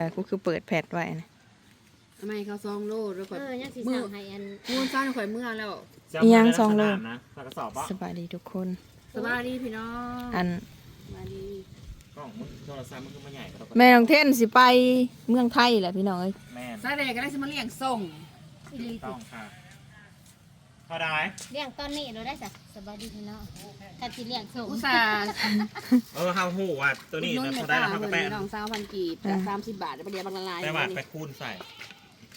แต่กูคือเปิดแพทไว้นะทำไมเขาซองโลดแล้วเอข่อยอยังสิสั่งให้อันมูนซ่อนข่อยเมื่อแล้วอีหยังซองโลดนะปากกระสอบปะสบายดีทุกคน สบายดีพี่น้องอันสบายดีกล้องมึงโทรศัพท์มันคือมาใหญ่กว่าแม่น้องเทนสิไปเมืองไทยแหละพี่น้องเอ้ยแม่นซาเดก็ได้สมาเลี้ยงส่งอีหลีต้องค่ะ พอได้เลี้ยงตอนนี้เราได้จ้ะสบายดีพี่น้องถ้าสิเลี้ยงส่งอุตส่าห์เออห้าหูว่ะตัวนี้นุ่นนะเมพอตได้ตาแล้วเหเขามืก็อนแป้งน้องสาวพันกีบแต่สามสิบบาทแล้วเดี๋ยวบางละลายได้บาทไปคูณใส่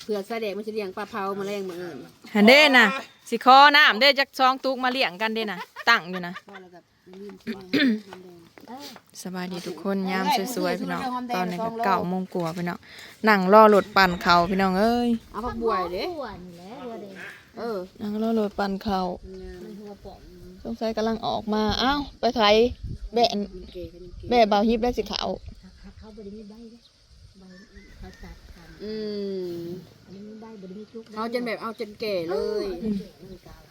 เผื่อซาเดมันจะเลี้ยงปลาเผามาเลี้ยงมืออื่นหันเด้น่ะสิคอน้ำเด้จักซองตุกมาเลี้ยงกันเด้น่ะตั้งอยู่นะพอแล้วกับลืมกินน้ำแดงเออสบายดีทุกคนยามสวยๆพี่น้องตอนนี้ก็เก่าโมงกว่าพี่น้องนั่งรอรถปั่นเขาพี่น้องเอ้ยเอาผักบัวเด้ เออนั่งรอรถปั่นเขามันหัวป่องสงสัยกำลังออกมา อ้าว ไปไทยแบะมันเก๋กันเก๋แบะบาวฮิปได้สิขาวเขาเขาบ่ได้มีใบเด้ใบเขาตัดกันอืมอันนี้มีใบบ่ได้มีจุกเอาจนแบบเอาจนเก๋เลยมันกาว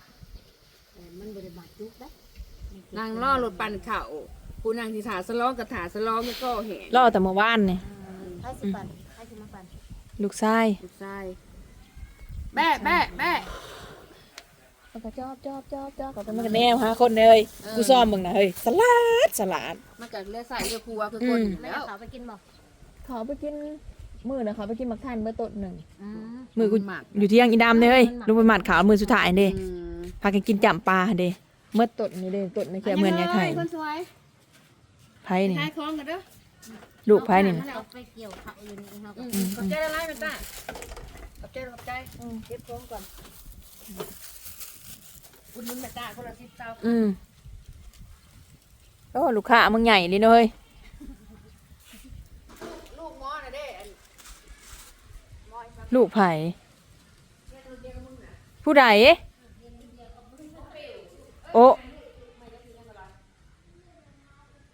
แต่มันบ่ได้บาดจุกได้นางล่อรถปั่นเข่าผู้นางที่ถาสล้องกับถาสล้องมันก็เห็นรอแต่เมื่อวานนี่ให้สิปันให้สิมาปันลูกชายลูกชายแบะแบะแบะ มันก็จอบจอบจอบจอบกับมันก็แนวหาคนเลยกูซ้อมมึงนะเฮ้ยสลัดสลัดมันก็เลือดใส่เลือดครัวคือคนอยู่แล้แล้ววเขาไปกินบ่เขาไปกินมือนะเขาไปกินมักทานเบอร์ต้นหนึ่งอืมมือกูหมักอยู่ที่ยังอีดำเลยเฮ้ยลงไปหมัดขาวมือสุดท้ายเด้อืมพากันกินจำปลาเด้เมื่อต้นนี่เด้ต้นนี่แค่เหมือนยายไข่คนสวยไผ่นี่ทายคล้องกันเด้อลูกไผ่นี่นะเอาไปเกี่ยวเขาอยู่นี่เฮาก็อืมขอบใจละลายมันตาขอบใจขอบใจเก็บคล้องก่อน อุดหนุนแม่ตาคนละสิบเต้าอืมโอ้ลูกค้ามึงใหญ่เลยเนอะเฮ้ยลูกหมอน่ะเด้อันลูกไผ่ผู้ใดโอ้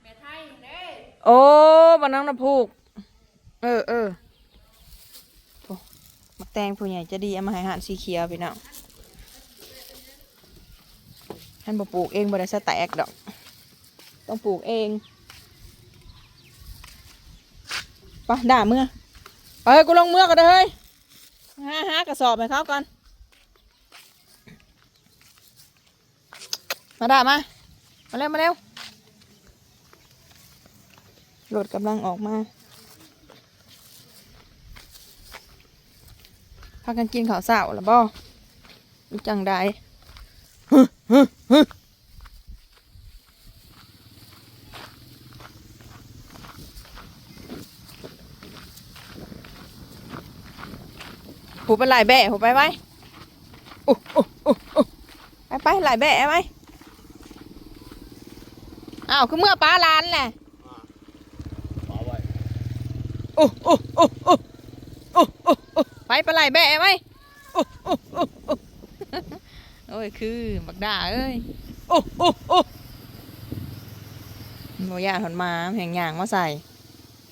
แม่ไทยเด้โอ้บันนังน้ำพูก เออเออโอ้มักแตงผู้ใหญ่จะดีเอามาให้อาหารสีเขียวพี่น้อง ท่านบ่ปลูกเองบ่ได้สแตกดอก ต้องปลูกเองไปด่าเมื่อไปเฮ้ยกูลงเมื่อก่อนเด้เฮ้ยหาหากระสอบให้เขาก่อน มาด่ามา มาเร็วมาเร็วรถกำลังออกมาพากันกินข้าวเสาแล้วบ่จังได้ ฮึฮึฮึหูเป็นลายแบะหูไปไหมโอ้โอ้โอ้โอ้ไปไปลายแบะไหมอ้าวคือเมื่อป้าลานแหละโอ้โอ้โอ้โอ้โอ้โอ้โอ้ไปปลาไหลแบะไหมโอ้โอ้โอ้ โอ้ยคือบักด่าเอ้ยโอ้โอ้โอ้โมยาถอนมาแห่งยางมาใส่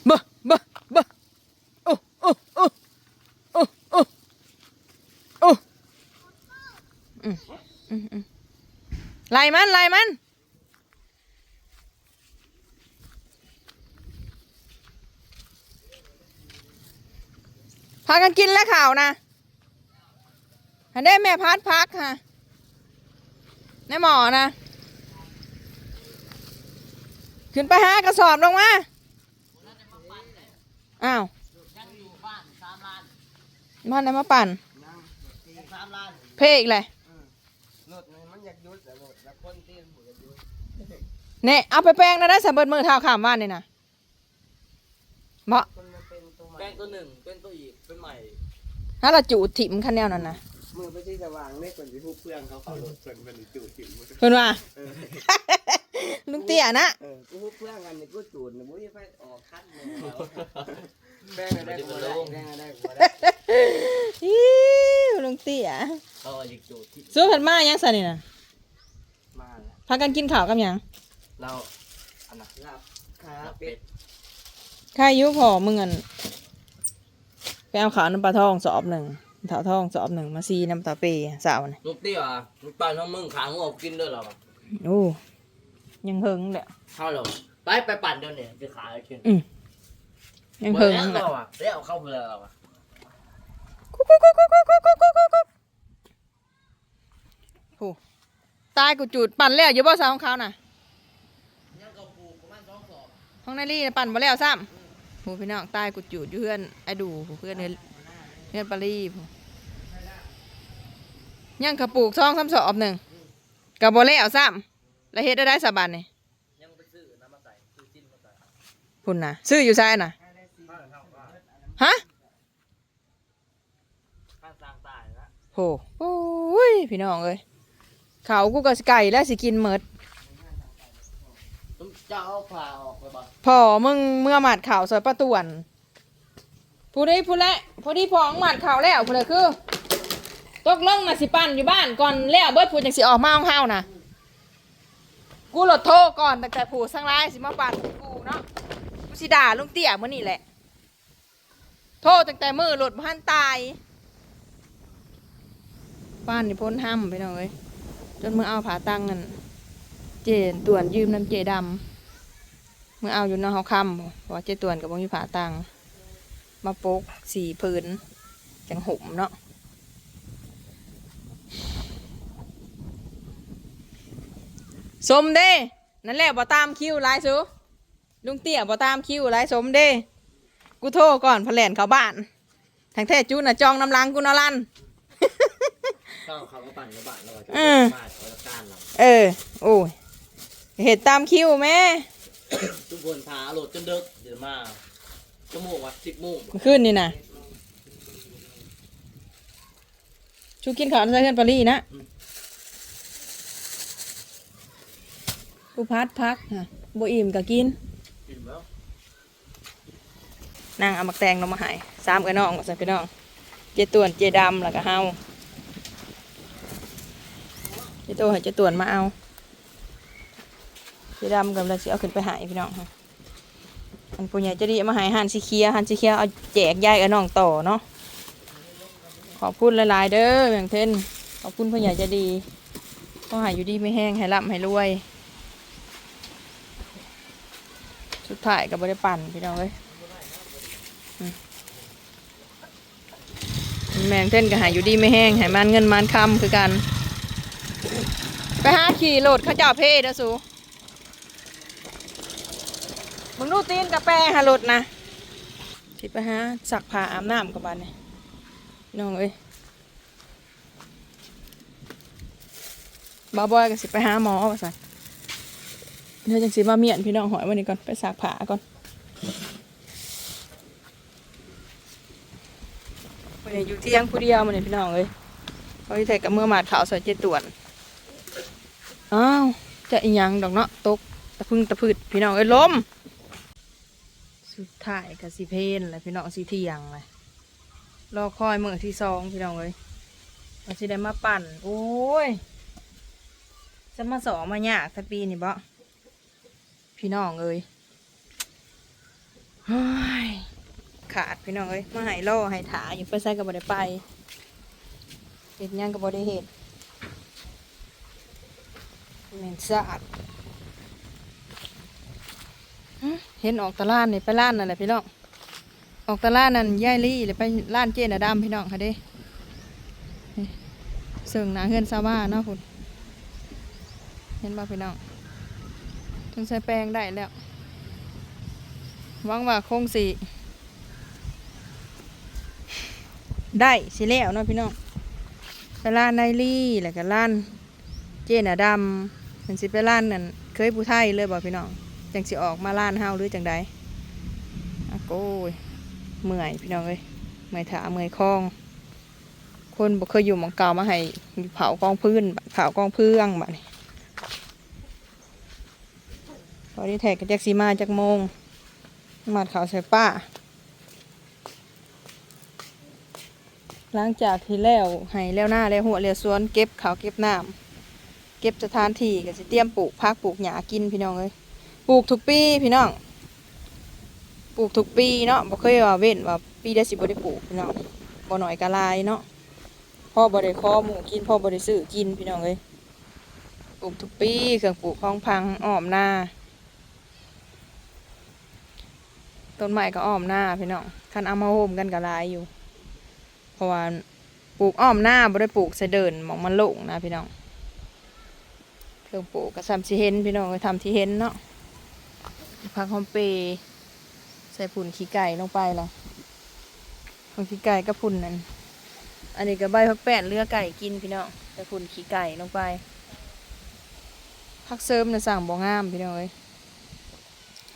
บะบะบะโอ้โอ้โอ้โอ้โอ้โอ้อืมอืมอืมไล่มันไล่มันพากันกินแล้วข่าวนะหันได้แม่พัดพักค่ะ แม่หมอนะ ขึ้นไปหากระสอบลงมาอ้าวบ้านไหนมาปั่นเพลอีกเลยรถมันอยากยุดแต่รถแล้วคนตีนหูอยากยุดเนี่ยเอาไปแปลงนะได้สะเบิดมือเท้าขามบ้านนี่นะเหมาะคนมันเป็นตัวใหม่แป้งตัวหนึ่งเป็นตัวอีกเป็นใหม่ถ้าเราจูดถิ่มคันแนวนั้นนะ มือไปที่สว่างเล็กกว่าที่ผู้เพื่อนเขาเขารถเพื่อนเป็นจูดจิ๋วเพื่อนว่า ลุงเตี้ยนะเออกูผู้เพื่อนกันนี่กูจูดเนี่ยมึงจะไปออกคัดเลยแบ่งอะไรกูได้แบ่งอะไรกูได้อิ้วลุงเตี้ยเขาเอาอีกจูดที่ซื้อผัดมายังสันนี่นะมาแล้วพากันกินข้าวกับหยังเราอันน่ะลาบขาเราเป็เป็ดดข้ายุพอมึงอันไปเอาขาวน้ำปลาทองสอบหนึ่ง เถาทองสอบหนึ่งมาซีน้ำตาเปย์สาวนี่ลูกเตี้ยอะลูกปลาท้องมึงขางหัวกินด้วยเหรอวะโอ้ยังเฮิงเลยเข้าเหรอไปไปปั่นเดี๋ยวนี้จะขายกินอืมยังเฮิงแล้วอะเราอะแล้วเข้าไปแล้วเราอะกุ๊กกุ๊กกุ๊กกุ๊กกุ๊กกุ๊กกุ๊กกุ๊กกุ๊กกุ๊กโหตายกูจูดปั่นแล้วอยู่บ่สาวของเขาน่ะยังกับปูประมาณสองสอบห้องนาลีน่ะปั่นบ่แล้วซ้ำโหพี่น้องตายกูจูดอยู่เพื่อนไอ้ดูผู้เพื่อนเฮือนเพื่อนปารีผู้ ยังกระปลูกซองซ้ำสอบหนึ่งกับบ่แล้วซ้ำแล้วเฮ็ดได้ได้สบานนี่ยังไปซื้อน้ำมาใส่ซื้อจิ้นมาใส่พุ่นนะซื้ออยู่ซ้ายน่ะฮะข้างสร้างตายนะโหโอ้ยพี่น้องเอ้ยเขากูก็สิไก่แล้วสิกินเมิดเจ้าเอาผ่าออกไปบ่พอมึงเมื่อหมัดข่าวซอยประตวนผู้ใดผู้ละพอดีพองหมัดข่าวแล้วผู้ใดคือ ตกลงน่ะสิปั่นอยู่บ้านก่อนแล้วเบิดผู้จังสิออกมาของเฮานะกูหลดโทรก่อนตั้งแต่ผู้สังรายสิมาปั่นกูเนาะกูสิด่าลุงเตี้ยมื้อนี่แหละ โทรตั้งแต่มือหลดบ่ทันตายบ้านนี่พ้นห้ำไปหน่อยจนมือเอาผาตั้งนั่นเจนต่วนยืมน้ำเจดำมือเอาอยู่นอกเฮาคำพราะว่าเจต่วนกับบ่มีผาตังมาปกสีพื้นจังห่มเนาะ สมเด้ นั่นแหละบ่ตามคิวหลายสูลุงเตี้ยบ่ตามคิวหลายสมเด้ กูโทรก่อนพะแล่นเข้าบ้านทางแท้จูน่ะจองน้ำลังกูเนาะลั่นเข้าเขาก็ปั่นกับบ้านเราจะอืมมาเอาละการเราเออ โอ้ยเห็ดตามคิวแม่ทุกคนพาโหลดจนเดึกเดี๋ยวมาชั่วโมงวะสิบโมงเมื่อคืนนี่นะชูกินข้าวใส่เพื่อนปารีนะ กูพัดพักฮะโบอิ่มก็กินกินแล้วนางเอามักแตงลงมาใหายสามกับน้องใส่พี่น้อง เจต่วนเจดำแล้วก็เฮาเจตัวให้เจต่วนมาเอา เจดำกับเราสิเอาขึ้นไปใหายพี่น้องค่ะอันผู้ใหญ่จะดีเอามาใหายหันสีเคียวหันสีเคียวเอาแจกยายกับน้องต่อเนาะขอบคุณหลายๆเด้ออย่างเช่นขอบคุณผู้ใหญ่ใจะดีก็หายอยู่ดีไม่แห้งให้ร่ำให้รวย สุดท้ายกับบริปั่นพี่น้องเอ้ยแมงเท่นก็หายอยู่ดีไม่แห้งหายมันเงินมันคำคือกัน ไปหาขี่โหลดข้าเจ้าเพ่เด้อสูมึงดูตีนกาแฟหาโหลดนะสิไปหาสักผ้าอาบน้ำกับบ้านนี่น้องเอ้ยบ้าบอยก็สิไปหาหมอว่าสัน เดี๋ยวจังสิมาเมียนพี่น้องหอยวันนี้ก่อนไปสากผาก่อนวันนี้อยู่เที่ยงผู้เดียวมันนี่พี่น้องเอ้ยเขาที่แทกับเมื่อมาดขาวใส่เจ็ดต่วนอ้าวจะอีหยังดอกเนาะตกตะพึ่งตะพืดพี่น้องเอ้ยล้มสุดท้ายกับสิเพนแหละพี่น้องสิเที่ยงเลยรอคอยเมื่อที่สองพี่น้องเอ้ยเราสิได้มาปั่น โอ้ยจะมาสองมายากแต่ปีนี่บ่ พี่น้องเอ้ยขาดพี่น้องเอ้ยมาให้ล่อให้ถาอยู่ไปใส่กับบ่ได้ไปเห็ดหยังกับบ่ได้เห็ดเหม็นสะอาดเห็นออกตลาดนี่ไปร้านนั่นแหละพี่น้องออกตลาดนั่นย่ายลี่หรือไปร้านเจนอะดำพี่น้องค่ะเด้เสิ่งหนาเฮือนซาว่าเนาะคุณเห็นบ่พี่น้อง ถึงใส่แป้งได้แล้วหวังว่าคงสิได้สิแล้วเนาะพี่น้องไปร้านไนลี่แล้วก็ร้านเจนอะดำมันสิไปร้านนั่นเคยผู้ไทยเลยบ่พี่น้องจังสิออกมาร้านเฮาหรือจังใดอะโก้ยเมื่อยพี่น้องเอ้ยเมื่อยถาเมื่อยคองคนบ่เคยอยู่หมองเก่ามาให้เผากองพื้นเผากองเพื่องบัดนี้ พอที่แท็กกับแจ็คซีมาจากโมงมาดขาวใส่ป้าหลังจากที่แล้วให้แล้วหน้าแล้วหัวแล้วสวนเก็บขาวเก็บน้ำเก็บสถานที่ก็สิเตรียมปลูกพักปลูกหญ้ากินพี่น้องเอ้ยปลูกทุกปีพี่น้องปลูกทุกปีเนาะบ่เคยว่าเว้นว่าปีได้สิบ่ได้ปลูกพี่น้องบ่หน่อยก็ลายเนาะพ่อบ่ได้ขอหมูกินพ่อบ่ได้ซื้อกินพี่น้องเอ้ยปลูกทุกปีเครื่องปลูกของพังอ้อมนา ต้นไม้ก็อ้อมหน้าพี่น้องคันเอามาโฮมกันก็หลายอยู่ เพราะว่าปลูกอ้อมหน้าบ่ได้ปลูกใส่เดินมองมันโล่งนะพี่น้องเครื่องปลูกก็ซ้ำสิเห็นพี่น้องก็ทำที่เห็นเนาะผักหอมเปย์ใส่ผุนขี้ไก่ลงไปละผุนขี้ไก่ก็ผุนนั่นอันนี้ก็ใบผักแป้นเลือไก่กินพี่น้องใส่ผุนขี้ไก่ลงไปผักเสริมน่ะสั่งบ่งามพี่น้องเอ้ย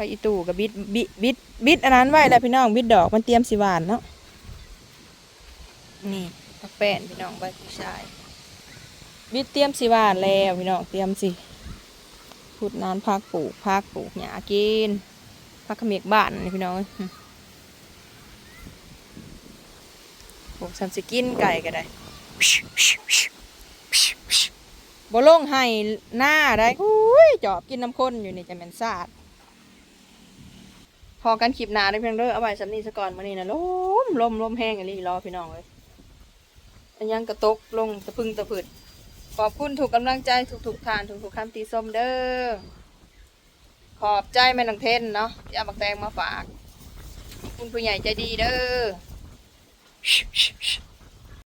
ผักอีตู่กับบิดบิดบิดบิดอันนั้นไว้แล้วพี่น้องบิดดอกมันเตรียมสิหวานเนาะนี่ผักแป้นพี่น้องใบผู้ชายบิดเตรียมสิหวานแล้วพี่น้องเตรียมสิพูดนานพักปลูกพักปลูกหญ้ากินพักขมิกบ้านนี่พี่น้องเอ้ยหึปลูกสันสิกินไก่ก็ได้บ่ลงให้หน้าได้อุ้ยจอบกินน้ำข้นอยู่นี่จะแม่นซาด พอกันคลิปหนาได้เพียงเด้อเอาไว้สำนีซะก่อนมื้อนี้นะลมลมลมแห้งอันนี้รอพี่น้องเลยอันยังกระตกลงตะพึงตะพืดขอบคุณถูกกำลังใจถูกถูกทานถูกถูกคำตีส้มเด้อขอบใจแม่นังเทนเนาะที่เอาบักแตงมาฝาก คุณผู้ใหญ่ใจดีเด้อ